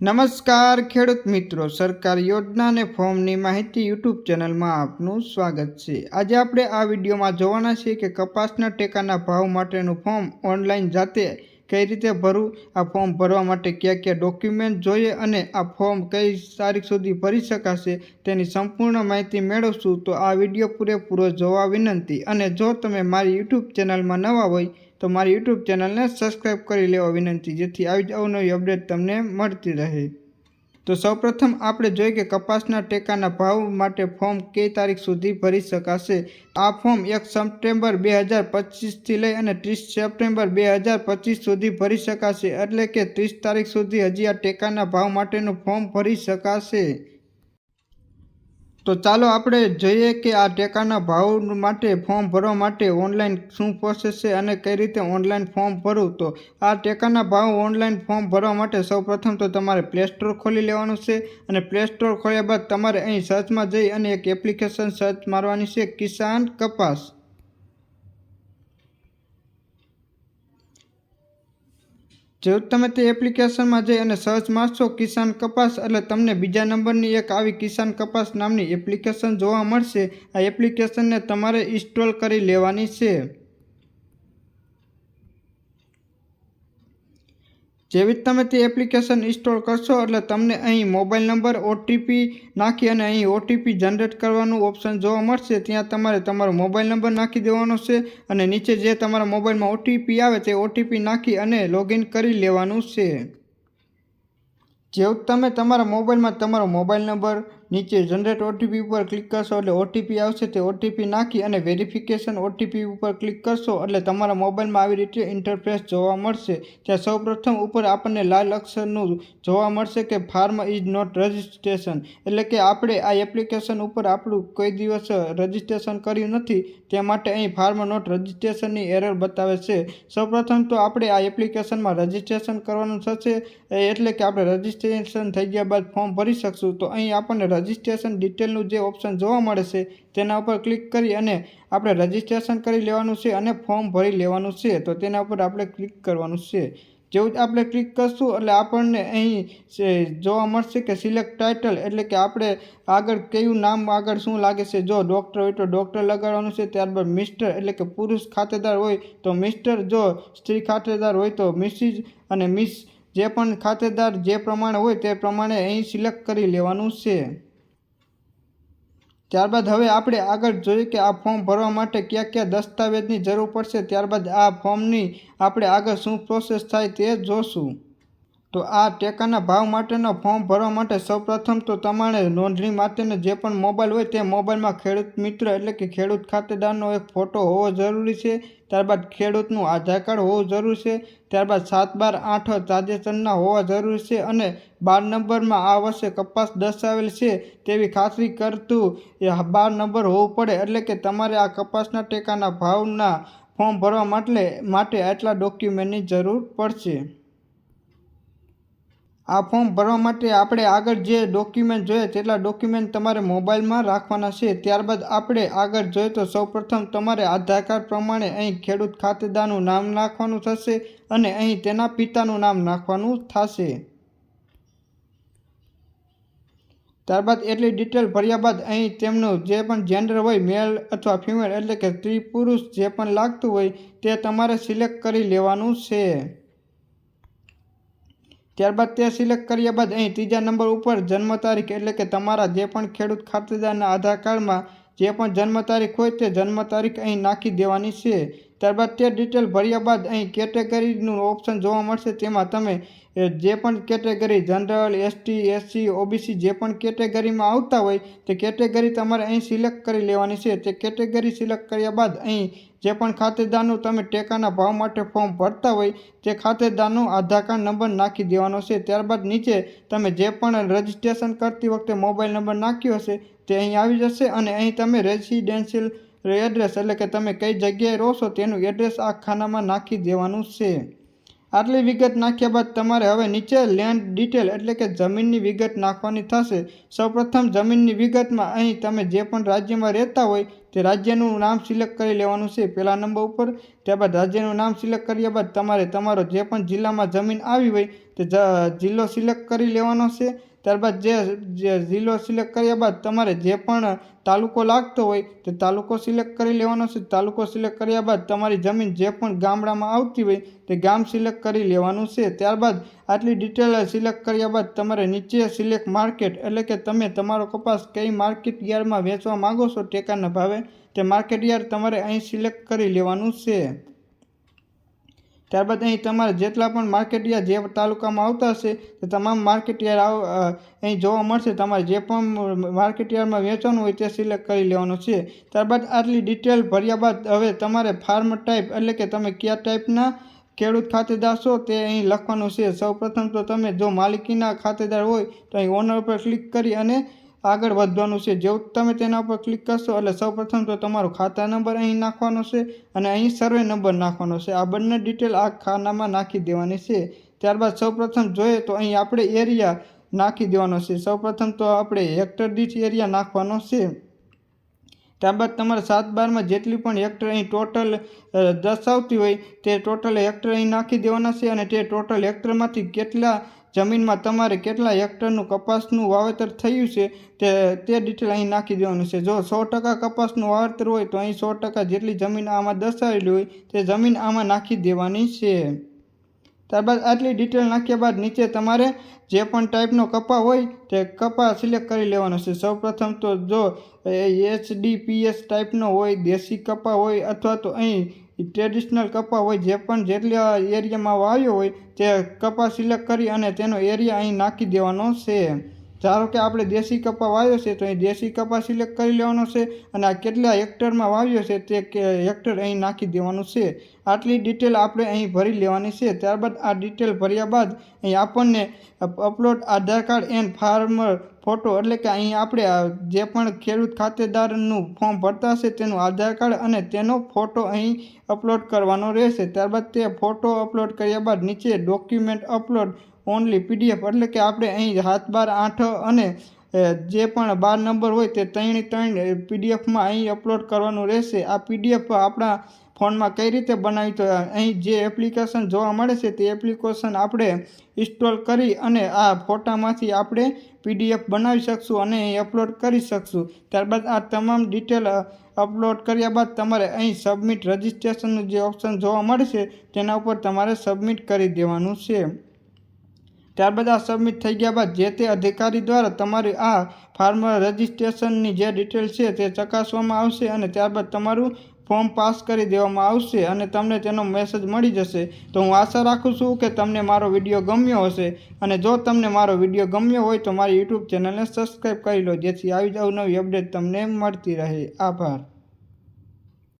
નમસ્કાર ખેડૂત મિત્રો, સરકાર યોજના અને ફોર્મની માહિતી યુટ્યુબ ચેનલમાં આપનું સ્વાગત છે. આજે આપણે આ વિડીયોમાં જોવાના છીએ કે કપાસના ટેકાના ભાવ માટેનું ફોર્મ ઓનલાઈન જાતે કઈ રીતે ભરવું, આ ફોર્મ ભરવા માટે કયા કયા ડોક્યુમેન્ટ જોઈએ અને આ ફોર્મ કઈ તારીખ સુધી ભરી શકાશે તેની સંપૂર્ણ માહિતી મેળવશું તો આ વીડિયો પૂરેપૂરો જોવા વિનંતી. અને જો તમે મારી યુટ્યુબ ચેનલમાં નવા હોય તો મારી યુટ્યુબ ચેનલને સબસ્ક્રાઈબ કરી લેવા વિનંતી, જેથી આવી જ અવનવી અપડેટ તમને મળતી રહે. તો સૌપ્રથમ આપણે જોઈએ કે કપાસના ટેકાના ભાવ માટે ફોર્મ કઈ તારીખ સુધી ભરી શકાશે. આ ફોર્મ એક સપ્ટેમ્બર બે હજાર પચીસથી લઈ અને ત્રીસ સપ્ટેમ્બર બે હજાર પચીસ સુધી ભરી શકાશે, એટલે કે ત્રીસ તારીખ સુધી હજી આ ટેકાના ભાવ માટેનું ફોર્મ ભરી શકાશે. તો ચાલો આપણે જોઈએ કે આ ટેકાના ભાવ માટે ફોર્મ ભરવા માટે ઓનલાઈન શું પ્રોસેસ છે અને કઈ રીતે ઓનલાઈન ફોર્મ ભરવું તો આ ટેકાના ભાવ ઓનલાઈન ફોર્મ ભરવા માટે સૌપ્રથમ તો તમારે પ્લે સ્ટોર ખોલી લેવાનું છે અને પ્લે સ્ટોર ખોલ્યા બાદ તમારે અહીં સર્ચમાં જઈ અને એક એપ્લિકેશન સર્ચ મારવાની છે કિસાન કપાસ. જેવું તમે તે એપ્લિકેશનમાં જઈ અને સર્ચ મારશો કિસાન કપાસ, એટલે તમને બીજા નંબરની એક આવી કિસાન કપાસ નામની એપ્લિકેશન જોવા મળશે. આ એપ્લિકેશનને તમારે ઇન્સ્ટોલ કરી લેવાની છે. જેવી જ તમે તે એપ્લિકેશન ઇન્સ્ટોલ કરશો, એટલે તમને અહીં મોબાઈલ નંબર ઓટીપી નાખી અને અહીં ઓટીપી જનરેટ કરવાનું ઓપ્શન જોવા મળશે. ત્યાં તમારે તમારો મોબાઈલ નંબર નાખી દેવાનો છે અને નીચે જે તમારા મોબાઈલમાં ઓટીપી આવે તે ઓટીપી નાખી અને લોગિન કરી લેવાનું છે. જેવું તમે તમારા મોબાઈલમાં તમારો મોબાઈલ નંબર નીચે જનરેટ ઓટીપી ઉપર ક્લિક કરશો એટલે ઓટીપી આવશે, તે ઓટીપી નાખી અને વેરિફિકેશન ઓટીપી ઉપર ક્લિક કરશો એટલે તમારા મોબાઈલમાં આવી રીતે ઇન્ટરફેસ જોવા મળશે. ત્યાં સૌપ્રથમ ઉપર આપણને લાલ અક્ષરનું જોવા મળશે કે ફાર્મ ઇઝ નોટ રજિસ્ટ્રેશન એટલે કે આપણે આ એપ્લિકેશન ઉપર આપણું કોઈ દિવસ રજિસ્ટ્રેશન કર્યું નથી, તે માટે અહીં ફાર્મ નોટ રજિસ્ટ્રેશનની એરર બતાવે છે. સૌપ્રથમ તો આપણે આ એપ્લિકેશનમાં રજિસ્ટ્રેશન કરવાનું થશે, એટલે કે આપણે રજિસ્ટ્રેશન થઈ ગયા બાદ ફોર્મ ભરી શકશું. તો અહીં આપણને રજિસ્ટ્રેશન ડિટેલનું જે ઓપ્શન જોવા મળે છે, તેના ઉપર ક્લિક કરી અને આપણે રજિસ્ટ્રેશન કરી લેવાનું છે અને ફોર્મ ભરી લેવાનું છે. તો તેના ઉપર આપણે ક્લિક કરવાનું છે. જેવું જ આપણે ક્લિક કરશું, એટલે આપણને અહીં જોવા મળશે કે સિલેક્ટ ટાઇટલ એટલે કે આપણે આગળ કયું નામ આગળ શું લાગે છે. જો ડૉક્ટર હોય તો ડૉક્ટર લગાડવાનું છે ત્યારબાદ મિસ્ટર એટલે કે પુરુષ ખાતેદાર હોય તો મિસ્ટર જો સ્ત્રી ખાતેદાર હોય તો મિસિસ અને મિસ જે પણ ખાતેદાર જે પ્રમાણે હોય તે પ્રમાણે અહીં સિલેક્ટ કરી લેવાનું છે. ત્યારબાદ હવે આપણે આગળ જોઈએ કે આ ફોર્મ ભરવા માટે કયા કયા દસ્તાવેજની જરૂર પડશે. ત્યારબાદ આ ફોર્મની આપણે આગળ શું પ્રોસેસ થાય તે જોશું. તો આ ટેકાના ભાવ માટેનો ફોર્મ ભરવા માટે સૌપ્રથમ તો તમારે નોંધણી માટેનો જે પણ મોબાઈલ હોય તે મોબાઈલમાં ખેડૂત મિત્ર એટલે કે ખેડૂત ખાતેદારનો એક ફોટો હોવો જરૂરી છે. ત્યારબાદ ખેડૂતનું આધાર કાર્ડ હોવું જરૂરી છે. ત્યારબાદ સાત બાર આઠ તાજેતરના હોવા જરૂરી છે અને બાર નંબરમાં આ વર્ષે કપાસ દર્શાવેલ છે તેવી ખાતરી કરતું એ બાર નંબર હોવું પડે એટલે કે તમારે આ કપાસના ટેકાના ભાવના ફોર્મ ભરવા માટે માટે આટલા ડોક્યુમેન્ટની જરૂર પડશે. આ ફોર્મ ભરવા માટે આપણે આગળ જે ડોક્યુમેન્ટ જોઈએ તેટલા ડોક્યુમેન્ટ તમારે મોબાઈલમાં રાખવાના છે. ત્યારબાદ આપણે આગળ જોઈએ તો સૌપ્રથમ તમારે આધાર કાર્ડ પ્રમાણે અહીં ખેડૂત ખાતેદારનું નામ નાખવાનું થશે અને અહીં તેના પિતાનું નામ નાખવાનું થશે. ત્યારબાદ એટલી ડિટેલ ભર્યા બાદ અહીં તેમનું જે પણ જેન્ડર હોય મેલ અથવા ફિમેલ એટલે કે સ્ત્રી પુરુષ જે પણ લાગતું હોય તે તમારે સિલેક્ટ કરી લેવાનું છે. ત્યારબાદ તે સિલેક્ટ કર્યા બાદ અહીં ત્રીજા નંબર ઉપર જન્મ તારીખ એટલે કે તમારા જે પણ ખેડૂત ખાતેદારના આધાર કાર્ડમાં જે પણ જન્મ તારીખ હોય તે જન્મ તારીખ અહીં નાખી દેવાની છે. ત્યારબાદ તે ડિટેલ ભર્યા બાદ અહીં કેટેગરીનું ઓપ્શન જોવા મળશે. તેમાં તમે જે પણ category, general, ST, SC, OBC જે પણ કેટેગરીમાં આવતા હોય, તે કેટેગરી તમારે અહીં સિલેક્ટ કરી લેવાની છે. તે કેટેગરી સિલેક્ટ કર્યા બાદ અહીં જે પણ ખાતેદારનું તમે ટેકાના ભાવ માટે ફોર્મ ભરતા હોય, તે ખાતેદારનો આધાર કાર્ડ નંબર નાખી દેવાનો છે. ત્યારબાદ નીચે તમે જે પણ રજિસ્ટ્રેશન કરતી વખતે મોબાઈલ નંબર નાખ્યો હશે, તે અહીં આવી જશે અને અહીં તમે રેસિડેન્શિયલ એડ્રેસ એટલે કે તમે કઈ જગ્યાએ રહો છો, તેનું એડ્રેસ આ ખાનામાં નાખી દેવાનું છે. આટલી વિગત નાખ્યા બાદ તમારે હવે નીચે લેન્ડ ડિટેલ એટલે કે જમીનની વિગત નાખવાની થશે. સૌપ્રથમ જમીનની વિગતમાં અહીં તમે જે પણ રાજ્યમાં રહેતા હોય તે રાજ્યનું નામ સિલેક્ટ કરી લેવાનું છે પહેલા નંબર ઉપર. ત્યારબાદ રાજ્યનું નામ સિલેક્ટ કર્યા બાદ તમારે તમારો જે પણ જિલ્લામાં જમીન આવી હોય તે જિલ્લો સિલેક્ટ કરી લેવાનો છે. ત્યારબાદ જે જે જિલ્લો સિલેક્ટ કર્યા બાદ તમારે જે પણ તાલુકો લાગતો હોય તે તાલુકો સિલેક્ટ કરી લેવાનો છે. તાલુકો સિલેક્ટ કર્યા બાદ તમારી જમીન જે પણ ગામડામાં આવતી હોય તે ગામ સિલેક્ટ કરી લેવાનું છે. ત્યારબાદ આટલી ડિટેલ સિલેક્ટ કર્યા બાદ તમારે નીચે સિલેક્ટ માર્કેટ એટલે કે તમે તમારો કપાસ કઈ માર્કેટ યાર્ડમાં વેચવા માંગો છો ટેકાના ભાવે તે માર્કેટ યાર્ડ તમારે અહીં સિલેક્ટ કરી લેવાનું છે. ત્યારબાદ અહીં તમારે જેટલા પણ માર્કેટયાર્ડ જે તાલુકામાં આવતા હશે, તે તમામ માર્કેટયાર્ડ આવ અહીં જોવા મળશે. તમારે જે પણ માર્કેટિયારમાં વેચવાનું હોય તે સિલેક્ટ કરી લેવાનું છે. ત્યારબાદ આટલી ડિટેલ ભર્યા બાદ હવે તમારે ફાર્મ ટાઈપ એટલે કે તમે કયા ટાઈપના ખેડૂત ખાતેદાર છો તે અહીં લખવાનું છે. સૌપ્રથમ તો તમે જો માલિકીના ખાતેદાર હોય તો અહીં ઓનર ઉપર ક્લિક કરી અને આગળ વધવાનું છે. જેવું તમે તેના ઉપર ક્લિક કરશો, એટલે સૌપ્રથમ તો તમારો ખાતા નંબર અહીં નાખવાનો છે અને અહીં સર્વે નંબર નાખવાનો છે. આ બંને ડિટેલ આ ખાનામાં નાખી દેવાની છે. ત્યારબાદ સૌપ્રથમ જોઈએ તો અહીં આપણે એરિયા નાખી દેવાનો છે. સૌપ્રથમ તો આપણે હેક્ટર દીઠ એરિયા નાખવાનો છે. ત્યારબાદ તમારે સાત બારમાં જેટલી પણ હેક્ટર અહીં ટોટલ દર્શાવતી હોય તે ટોટલ હેક્ટર અહીં નાખી દેવાના છે અને તે ટોટલ હેક્ટરમાંથી કેટલા જમીનમાં તમારે કેટલા હેક્ટરનું કપાસનું વાવેતર થયું છે તે તે ડિટેલ અહીં નાખી દેવાનું છે. જો સો ટકા કપાસનું વાવેતર હોય તો અહીં સો ટકા જેટલી જમીન આમાં દર્શાવેલી હોય તે જમીન આમાં નાખી દેવાની છે. ત્યારબાદ આટલી ડિટેલ નાખ્યા બાદ નીચે તમારે જે પણ ટાઈપનો કપા હોય તે કપા સિલેક્ટ કરી લેવાનો છે. સૌપ્રથમ તો જો એચડીપીએસ ટાઈપનો હોય, દેશી કપા હોય અથવા તો અહીં ટ્રેડિશનલ કપા હોય, જે પણ જેટલા એરિયામાં વાવ્યો હોય, તે કપા સિલેક્ટ કરી અને તેનો એરિયા અહીં નાખી દેવાનો છે. ધારો કે આપણે દેશી કપા વાવ્યો છે, તો અહીં દેશી કપા સિલેક્ટ કરી લેવાનો છે અને આ કેટલા હેક્ટરમાં વાવ્યો છે, તે હેક્ટર અહીં નાખી દેવાનું છે. આટલી ડિટેલ આપણે અહીં ભરી લેવાની છે. ત્યારબાદ આ ડિટેલ ભર્યા બાદ અહીં આપણને upload Aadhaar card and farmer photo એટલે કે અહીં આપણે જે પણ ખેડૂત ખાતેદારનું ફોર્મ ભરતા હશે તેનું આધાર કાર્ડ અને તેનો ફોટો અહીં અપલોડ કરવાનો રહેશે. ત્યારબાદ તે ફોટો અપલોડ કર્યા બાદ નીચે ડોક્યુમેન્ટ અપલોડ ઓનલી પીડીએફ એટલે કે આપણે અહીં હાથ બાર આઠ અને જે પણ બાર નંબર હોય તે ત્રણે ત્રણ પીડીએફમાં અહીં અપલોડ કરવાનું રહેશે. આ પીડીએફ આપણા ફોનમાં કઈ રીતે બનાવી તો અહીં જે એપ્લિકેશન જોવા મળે છે તે એપ્લિકેશન આપણે ઇન્સ્ટોલ કરી અને આ ફોટામાંથી આપણે પીડીએફ બનાવી શકશું અને અહીં અપલોડ કરી શકશું. ત્યારબાદ આ તમામ ડિટેલ અપલોડ કર્યા બાદ તમારે અહીં સબમિટ રજિસ્ટ્રેશનનું જે ઓપ્શન જોવા મળશે તેના ઉપર તમારે સબમિટ કરી દેવાનું છે. ત્યારબાદ આ સબમિટ થઈ ગયા બાદ જે તે અધિકારી દ્વારા તમારી આ ફાર્મ રજિસ્ટ્રેશનની જે ડિટેલ છે તે ચકાસવામાં આવશે અને ત્યારબાદ તમારું ફોર્મ પાસ કરી દેવામાં આવશે અને તમને તેનો મેસેજ મળી જશે. તો હું આશા રાખું છું કે તમને મારો વીડિયો ગમ્યો હશે અને જો તમને મારો વીડિયો ગમ્યો હોય તો મારી યુટ્યુબ ચેનલને સબસ્ક્રાઈબ કરી લો. જેથી આવી જ નવી અપડેટ તમને મળતી રહે. આભાર.